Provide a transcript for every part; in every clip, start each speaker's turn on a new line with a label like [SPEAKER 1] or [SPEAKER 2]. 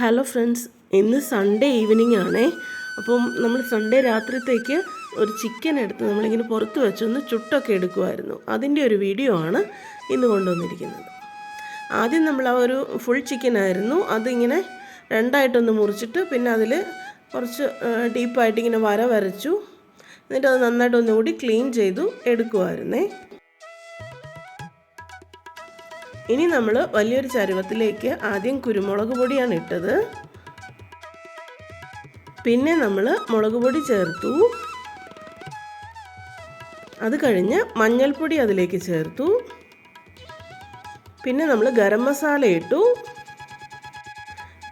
[SPEAKER 1] Hello friends ഇന്ന് Sunday evening ആണേ. അപ്പം നമ്മൾ സൺഡേ രാത്രിത്തേക്ക് ഒരു ചിക്കൻ എടുത്ത് നമ്മളിങ്ങനെ പുറത്ത് വെച്ചൊന്ന് ചുട്ടൊക്കെ എടുക്കുമായിരുന്നു അതിന്റെ ഒരു വീഡിയോ ആണ് ഇന്ന് കൊണ്ടുവന്നിരിക്കുന്നത്. ആദ്യം നമ്മൾ ആ ഒരു ഫുൾ ചിക്കൻ ആയിരുന്നു. അതിങ്ങനെ രണ്ടായിട്ടൊന്ന് മുറിച്ചിട്ട് പിന്നെ അതിൽ കുറച്ച് ഡീപ്പായിട്ട് ഇങ്ങനെ വര വരച്ചു. എന്നിട്ട് അത് നന്നായിട്ട് ഒന്നുകൂടി ക്ലീൻ ചെയ്തു എടുക്കുമായിരുന്നേ ഇനി നമ്മൾ വലിയൊരു ചരുവത്തിലേക്ക് ആദ്യം കുരുമുളക് പൊടിയാണ് ഇട്ടത്. പിന്നെ നമ്മൾ മുളക് പൊടി ചേർത്തു. അത് കഴിഞ്ഞ് മഞ്ഞൾപ്പൊടി അതിലേക്ക് ചേർത്തു. പിന്നെ നമ്മൾ ഗരം മസാല ഇട്ടു.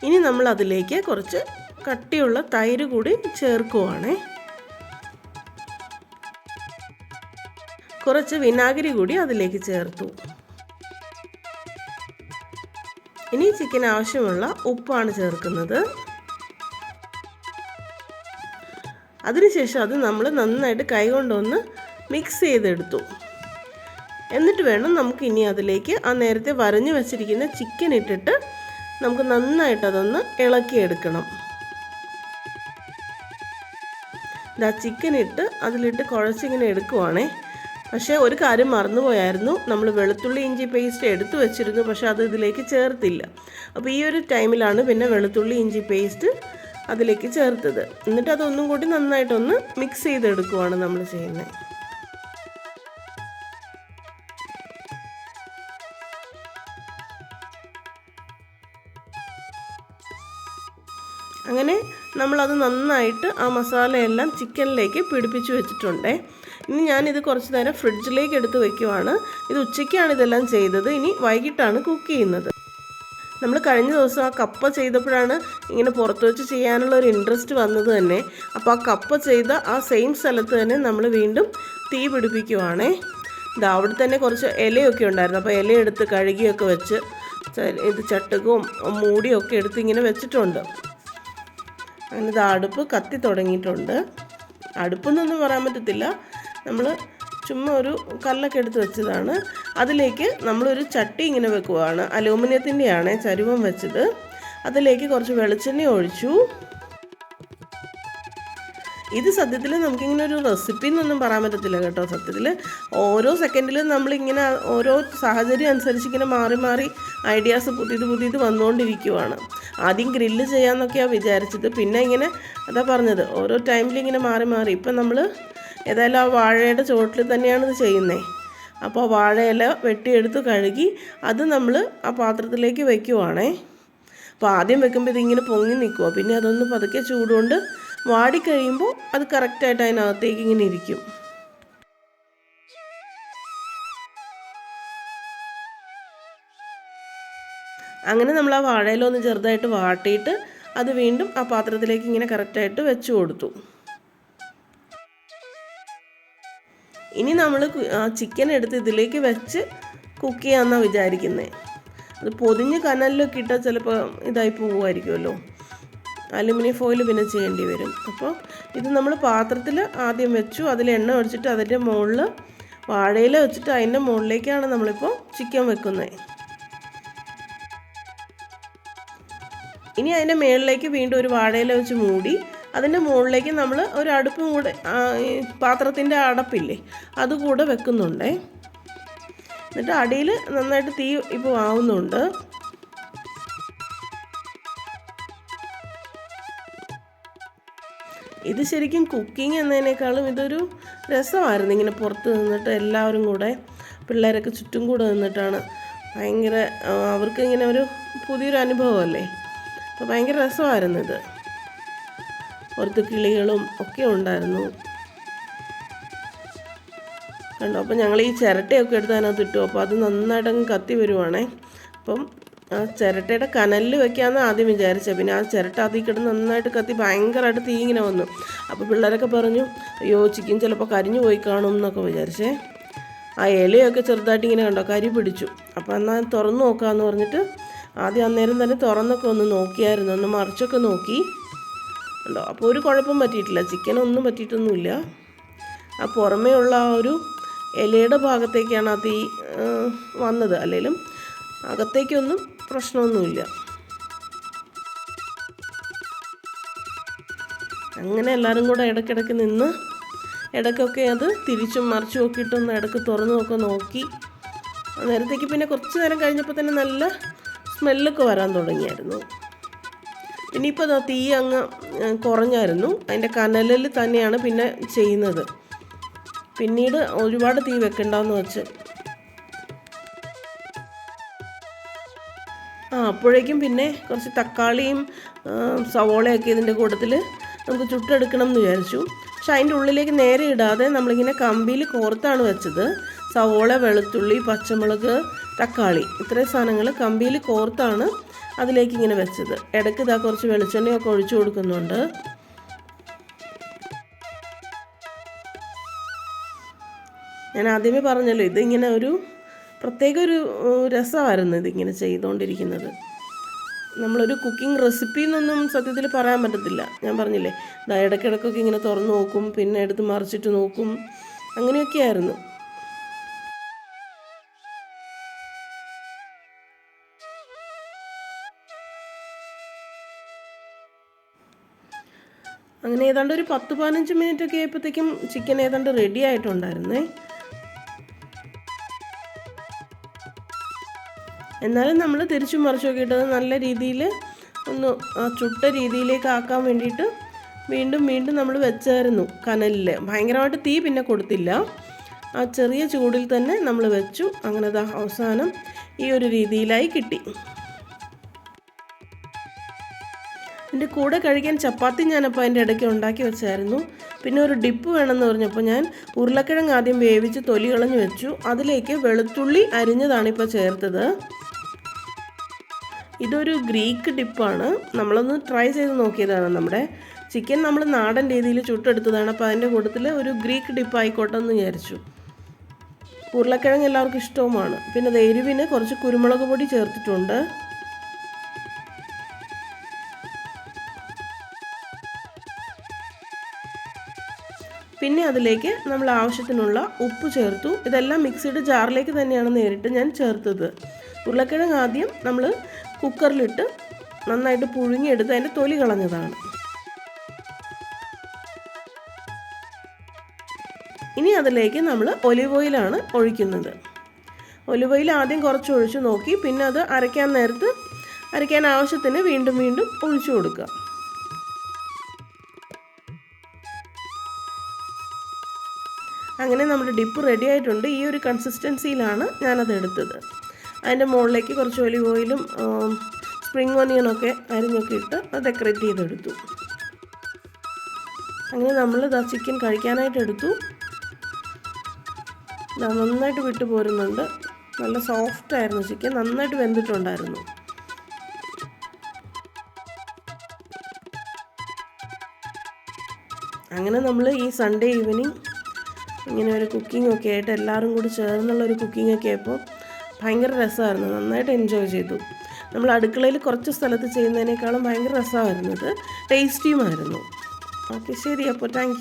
[SPEAKER 1] ഇനി നമ്മൾ അതിലേക്ക് കുറച്ച് കട്ടിയുള്ള തൈര് കൂടി ചേർക്കുവാണേ. കുറച്ച് വിനാഗിരി കൂടി അതിലേക്ക് ചേർത്തു. ഇനി ചിക്കൻ ആവശ്യമുള്ള ഉപ്പാണ് ചേർക്കുന്നത്. അതിനുശേഷം അത് നമ്മൾ നന്നായിട്ട് കൈകൊണ്ടൊന്ന് മിക്സ് ചെയ്തെടുത്തു. എന്നിട്ട് വേണം നമുക്ക് ഇനി അതിലേക്ക് ആ നേരത്തെ വരഞ്ഞു വെച്ചിരിക്കുന്ന ചിക്കൻ ഇട്ടിട്ട് നമുക്ക് നന്നായിട്ട് അതൊന്ന് ഇളക്കിയെടുക്കണം. ഇതാ ചിക്കൻ ഇട്ട് അതിലിട്ട് കുഴച്ചിങ്ങനെ എടുക്കുവാണേ. പക്ഷേ ഒരു കാര്യം മറന്നുപോയായിരുന്നു. നമ്മൾ വെളുത്തുള്ളി ഇഞ്ചി പേസ്റ്റ് എടുത്തു വെച്ചിരുന്നു. പക്ഷേ അത് ഇതിലേക്ക് ചേർത്തില്ല. അപ്പോൾ ഈ ഒരു ടൈമിലാണ് പിന്നെ വെളുത്തുള്ളി ഇഞ്ചി പേസ്റ്റ് അതിലേക്ക് ചേർത്തത്. എന്നിട്ട് അതൊന്നും കൂടി നന്നായിട്ടൊന്ന് മിക്സ് ചെയ്തെടുക്കുവാണ് നമ്മൾ ചെയ്യുന്നത് അങ്ങനെ നമ്മളത് നന്നായിട്ട് ആ മസാലയെല്ലാം ചിക്കനിലേക്ക് പിടിപ്പിച്ചു വെച്ചിട്ടുണ്ടേ. ഇനി ഞാനിത് കുറച്ച് നേരം ഫ്രിഡ്ജിലേക്ക് എടുത്ത് വെക്കുവാണ്. ഇത് ഉച്ചയ്ക്കാണ് ഇതെല്ലാം ചെയ്തത്. ഇനി വൈകിട്ടാണ് കുക്ക് ചെയ്യുന്നത്. നമ്മൾ കഴിഞ്ഞ ദിവസം ആ കപ്പ ചെയ്തപ്പോഴാണ് ഇങ്ങനെ പുറത്ത് വെച്ച് ചെയ്യാനുള്ള ഒരു ഇൻട്രസ്റ്റ് വന്നത് തന്നെ. അപ്പോൾ ആ കപ്പ ചെയ്ത ആ സെയിം സ്ഥലത്ത് തന്നെ നമ്മൾ വീണ്ടും തീ പിടിപ്പിക്കുവാണേ. ഇത് അവിടെ തന്നെ കുറച്ച് ഇലയൊക്കെ ഉണ്ടായിരുന്നു. അപ്പോൾ ഇല എടുത്ത് കഴുകിയൊക്കെ വെച്ച് ഇത് ചട്ടുകവും മൂടിയൊക്കെ എടുത്ത് ഇങ്ങനെ വെച്ചിട്ടുണ്ട്. അങ്ങനെ ഇത് അടുപ്പ് കത്തി തുടങ്ങിയിട്ടുണ്ട്. അടുപ്പെന്നൊന്നും പറയാൻ പറ്റത്തില്ല. നമ്മൾ ചുമ്മാ ഒരു കല്ലൊക്കെ എടുത്ത് വെച്ചതാണ്. അതിലേക്ക് നമ്മളൊരു ചട്ടി ഇങ്ങനെ വെക്കുവാണ്. അലൂമിനിയത്തിന്റെയാണ് ചരുവം വെച്ചത്. അതിലേക്ക് കുറച്ച് വെളിച്ചെണ്ണ ഒഴിച്ചു. ഇത് സത്യത്തിൽ നമുക്കിങ്ങനെ ഒരു റെസിപ്പി എന്നൊന്നും പറയാൻ പറ്റത്തില്ല കേട്ടോ. സത്യത്തിൽ ഓരോ സെക്കൻഡിലും നമ്മളിങ്ങനെ ഓരോ സാഹചര്യം അനുസരിച്ച് ഇങ്ങനെ മാറി മാറി ഐഡിയാസ് പുതിയത് പുതിയത് വന്നുകൊണ്ടിരിക്കുവാണ്. ആദ്യം ഗ്രില്ല് ചെയ്യാമെന്നൊക്കെയാണ് വിചാരിച്ചത്. പിന്നെ ഇങ്ങനെ അതാ പറഞ്ഞത്. ഓരോ ടൈമിൽ ഇങ്ങനെ മാറി മാറി. ഇപ്പം നമ്മൾ ഏതായാലും ആ വാഴയുടെ ചുവട്ടിൽ തന്നെയാണ് ഇത് ചെയ്യുന്നത് അപ്പോൾ വാഴയില വെട്ടിയെടുത്ത് കഴുകി അത് നമ്മൾ ആ പാത്രത്തിലേക്ക് വയ്ക്കുവാണേ അപ്പോൾ ആദ്യം വെക്കുമ്പോൾ ഇതിങ്ങനെ പൊങ്ങി നിൽക്കുക പിന്നെ അതൊന്ന് പതുക്കെ ചൂടുകൊണ്ട് വാടിക്കഴിയുമ്പോൾ അത് കറക്റ്റായിട്ട് അതിനകത്തേക്ക് ഇങ്ങനെ ഇരിക്കും. അങ്ങനെ നമ്മൾ ആ വാഴയിലൊന്ന് ചെറുതായിട്ട് വാട്ടിയിട്ട് അത് വീണ്ടും ആ പാത്രത്തിലേക്ക് ഇങ്ങനെ കറക്റ്റായിട്ട് വെച്ച് കൊടുത്തു. ഇനി നമ്മൾ ചിക്കൻ എടുത്ത് ഇതിലേക്ക് വെച്ച് കുക്ക് ചെയ്യാമെന്നാണ് വിചാരിക്കുന്നത് അത് പൊതിഞ്ഞ് കനലിലൊക്കെ ഇട്ടാൽ ചിലപ്പോൾ ഇതായി പോകുമായിരിക്കുമല്ലോ അലുമിനിയം ഫോയിൽ പിന്നെ ചെയ്യേണ്ടി വരും. അപ്പോൾ ഇത് നമ്മൾ പാത്രത്തിൽ ആദ്യം വെച്ചു അതിൽ എണ്ണ ഒഴിച്ചിട്ട് അതിന്റെ മുകളിൽ വാഴയില വെച്ചിട്ട് അതിന്റെ മുകളിലേക്കാണ് നമ്മളിപ്പോൾ ചിക്കൻ വെക്കുന്നത് ഇനി അതിന്റെ മുകളിലേക്ക് വീണ്ടും ഒരു വാഴയില വെച്ച് മൂടി അതിന്റെ മുകളിലേക്ക് നമ്മൾ ഒരു അടുപ്പും കൂടെ പാത്രത്തിന്റെ അടപ്പില്ലേ അതുകൂടെ വെക്കുന്നുണ്ടേ. എന്നിട്ട് അടിയിൽ നന്നായിട്ട് തീ ഇപ്പോൾ ആവുന്നുണ്ട്. ഇത് ശരിക്കും കുക്കിംഗ് എന്നതിനേക്കാളും ഇതൊരു രസമായിരുന്നു ഇങ്ങനെ പുറത്ത് നിന്നിട്ട് എല്ലാവരും കൂടെ പിള്ളേരൊക്കെ ചുറ്റും കൂടെ നിന്നിട്ടാണ്. ഭയങ്കര അവർക്ക് ഇങ്ങനെ ഒരു പുതിയൊരു അനുഭവമല്ലേ? അപ്പോൾ ഭയങ്കര രസമായിരുന്നു ഇത്. പുറത്ത് കിളികളും ഒക്കെ ഉണ്ടായിരുന്നു. കണ്ടോ അപ്പോൾ ഞങ്ങൾ ഈ ചിരട്ടയൊക്കെ എടുത്ത് അതിനകത്ത് ഇട്ടു. അപ്പോൾ അത് നന്നായിട്ടങ്ങ് കത്തി വരുവാണേ. അപ്പം ആ ചിരട്ടയുടെ കനലിൽ വെക്കാമെന്ന് ആദ്യം വിചാരിച്ചത് പിന്നെ ആ ചിരട്ട അതിൽ കിടന്ന് നന്നായിട്ട് കത്തി ഭയങ്കരമായിട്ട് തീ ഇങ്ങനെ വന്നു. അപ്പോൾ പിള്ളേരൊക്കെ പറഞ്ഞു അയ്യോ ചിക്കൻ ചിലപ്പോൾ കരിഞ്ഞു പോയി കാണും എന്നൊക്കെ വിചാരിച്ചേ. ആ ഇലയൊക്കെ ചെറുതായിട്ട് ഇങ്ങനെ കണ്ടോ കരി പിടിച്ചു. അപ്പോൾ എന്നാൽ തുറന്നു നോക്കാമെന്ന് പറഞ്ഞിട്ട് ആദ്യം അന്നേരം തന്നെ തുറന്നൊക്കെ ഒന്ന് നോക്കിയായിരുന്നു. ഒന്ന് മറിച്ചൊക്കെ നോക്കി. ഉണ്ടോ? അപ്പോൾ ഒരു കുഴപ്പം പറ്റിയിട്ടില്ല. ചിക്കനൊന്നും പറ്റിയിട്ടൊന്നുമില്ല. ആ പുറമേ ഉള്ള ആ ഒരു ഇലയുടെ ഭാഗത്തേക്കാണ് ആ തീ വന്നത്. അല്ലെങ്കിലും അകത്തേക്കൊന്നും പ്രശ്നമൊന്നുമില്ല. അങ്ങനെ എല്ലാവരും കൂടെ ഇടയ്ക്കിടയ്ക്ക് നിന്ന് ഇടയ്ക്കൊക്കെ അത് തിരിച്ചും മറിച്ചും ഒക്കെ ഇട്ടൊന്ന് ഇടയ്ക്ക് തുറന്നുമൊക്കെ നോക്കി. നേരത്തേക്ക് പിന്നെ കുറച്ച് നേരം കഴിഞ്ഞപ്പോൾ തന്നെ നല്ല സ്മെല്ലൊക്കെ വരാൻ തുടങ്ങിയായിരുന്നു. ഇനിയിപ്പോൾ തീ അങ്ങ് കുറഞ്ഞായിരുന്നു. അതിന്റെ കനലിൽ തന്നെയാണ് പിന്നെ ചെയ്യുന്നത്. പിന്നീട് ഒരുപാട് തീ വെക്കണ്ടെന്ന് വെച്ച്. ആ അപ്പോഴേക്കും പിന്നെ കുറച്ച് തക്കാളിയും സവോളയൊക്കെ ഇതിന്റെ കൂട്ടത്തിൽ നമുക്ക് ചുട്ടെടുക്കണം എന്ന് വിചാരിച്ചു. പക്ഷെ അതിന്റെ ഉള്ളിലേക്ക് നേരെ ഇടാതെ നമ്മളിങ്ങനെ കമ്പിയിൽ കോർത്താണ് വെച്ചത്. സവോള വെളുത്തുള്ളി പച്ചമുളക് തക്കാളി. ഇത്രയും സാധനങ്ങൾ കമ്പിയിൽ കോർത്താണ് അതിലേക്ക് ഇങ്ങനെ വെച്ചത്. ഇടയ്ക്ക് ഇതാ കുറച്ച് വെളിച്ചെണ്ണയൊക്കെ ഒഴിച്ചു കൊടുക്കുന്നുണ്ട്. ഞാൻ ആദ്യമേ പറഞ്ഞല്ലോ ഇതിങ്ങനെ ഒരു പ്രത്യേക ഒരു രസമായിരുന്നു ഇതിങ്ങനെ ചെയ്തുകൊണ്ടിരിക്കുന്നത്. നമ്മളൊരു കുക്കിംഗ് റെസിപ്പി എന്നൊന്നും സത്യത്തിൽ പറയാൻ പറ്റത്തില്ല. ഞാൻ പറഞ്ഞില്ലേ ഇടയ്ക്കിടയ്ക്കൊക്കെ ഇങ്ങനെ തുറന്നു നോക്കും പിന്നെ എടുത്ത് മറിച്ചിട്ട് നോക്കും. അങ്ങനെയൊക്കെയായിരുന്നു. അങ്ങനെ ഏതാണ്ട് ഒരു പത്ത് പതിനഞ്ച് മിനിറ്റ് ഒക്കെ ആയപ്പോഴത്തേക്കും ചിക്കൻ ഏതാണ്ട് റെഡി ആയിട്ടുണ്ടായിരുന്നേ. എന്നാലും നമ്മൾ തിരിച്ചും മറിച്ചൊക്കെ ഇട്ടത് നല്ല രീതിയിൽ ഒന്ന് ചുട്ട രീതിയിലേക്ക് ആക്കാൻ വേണ്ടിയിട്ട് വീണ്ടും വീണ്ടും നമ്മൾ വെച്ചായിരുന്നു കനലിൽ ഭയങ്കരമായിട്ട് തീ പിന്നെ കൊടുത്തില്ല. ആ ചെറിയ ചൂടിൽ തന്നെ നമ്മൾ വെച്ചു. അങ്ങനെ അവസാനം ഈ ഒരു രീതിയിലായി കിട്ടി. എന്റെ കൂടെ കഴിക്കാൻ ചപ്പാത്തി ഞാനപ്പോൾ അതിന്റെ ഇടയ്ക്ക് ഉണ്ടാക്കി വെച്ചായിരുന്നു. പിന്നെ ഒരു ഡിപ്പ് വേണമെന്ന് പറഞ്ഞപ്പോൾ ഞാൻ ഉരുളക്കിഴങ്ങ് ആദ്യം വേവിച്ച് തൊലി കളഞ്ഞ് വെച്ചു. അതിലേക്ക് വെളുത്തുള്ളി അരിഞ്ഞതാണ് ഇപ്പോൾ ചേർത്തത്. ഇതൊരു ഗ്രീക്ക് ഡിപ്പാണ്. നമ്മളൊന്ന് ട്രൈ ചെയ്ത് നോക്കിയതാണ് നമ്മുടെ ചിക്കൻ നമ്മൾ നാടൻ രീതിയിൽ ചുട്ടെടുത്തതാണ്. അപ്പോൾ അതിന്റെ കൂട്ടത്തിൽ ഒരു ഗ്രീക്ക് ഡിപ്പ് ആയിക്കോട്ടെ എന്ന് വിചാരിച്ചു. ഉരുളക്കിഴങ്ങ് എല്ലാവർക്കും ഇഷ്ടവുമാണ്. പിന്നെ എരിവിന് കുറച്ച് കുരുമുളക് പൊടി ചേർത്തിട്ടുണ്ട്. പിന്നെ അതിലേക്ക് നമ്മൾ ആവശ്യത്തിനുള്ള ഉപ്പ് ചേർത്തു. ഇതെല്ലാം മിക്സിയുടെ ജാറിലേക്ക് തന്നെയാണ് നേരിട്ട് ഞാൻ ചേർത്തത്. ഉരുളക്കിഴങ്ങ് ആദ്യം നമ്മൾ കുക്കറിലിട്ട് നന്നായിട്ട് പുഴുങ്ങിയെടുത്ത് അതിന്റെ തൊലി കളഞ്ഞതാണ്. ഇനി അതിലേക്ക് നമ്മൾ ഒലിവ് ഓയിലാണ് ഒഴിക്കുന്നത്. ഒലിവ് ഓയിൽ ആദ്യം കുറച്ച് ഒഴിച്ച് നോക്കി പിന്നെ അത് അരയ്ക്കാൻ നേരത്ത് അരയ്ക്കാൻ ആവശ്യത്തിന് വീണ്ടും വീണ്ടും ഒഴിച്ചു കൊടുക്കുക. അങ്ങനെ നമ്മുടെ ഡിപ്പ് റെഡി ആയിട്ടുണ്ട്. ഈ ഒരു കൺസിസ്റ്റൻസിയിലാണ് ഞാനത് എടുത്തത്. അതിന്റെ മുകളിലേക്ക് കുറച്ച് ഒലിവ് ഓയിലും സ്പ്രിങ് ഓനിയനൊക്കെ അരിഞ്ഞൊക്കെ ഇട്ട് അത് ഡെക്കറേറ്റ് ചെയ്തെടുത്തു. അങ്ങനെ നമ്മൾ ഇതാ ചിക്കൻ കഴിക്കാനായിട്ട് എടുത്തു. നന്നായിട്ട് വിട്ടു പോരുന്നുണ്ട്. നല്ല സോഫ്റ്റ് ആയിരുന്നു ചിക്കൻ നന്നായിട്ട് വെന്തിട്ടുണ്ടായിരുന്നു. അങ്ങനെ നമ്മൾ ഈ സൺഡേ ഈവനിങ് ഇങ്ങനെ ഒരു കുക്കിംഗ് ഒക്കെ ആയിട്ട് എല്ലാവരും കൂടി ചേർന്നുള്ള ഒരു കുക്കിംഗ് ഒക്കെ ആയപ്പോൾ ഭയങ്കര രസമായിരുന്നു. നന്നായിട്ട് എൻജോയ് ചെയ്തു. നമ്മൾ അടുക്കളയിൽ കുറച്ച് സ്ഥലത്ത് ചെയ്യുന്നതിനേക്കാളും ഭയങ്കര രസമായിരുന്നു ഇത് ടേസ്റ്റിയുമായിരുന്നു ഓക്കെ ശരി അപ്പോൾ താങ്ക്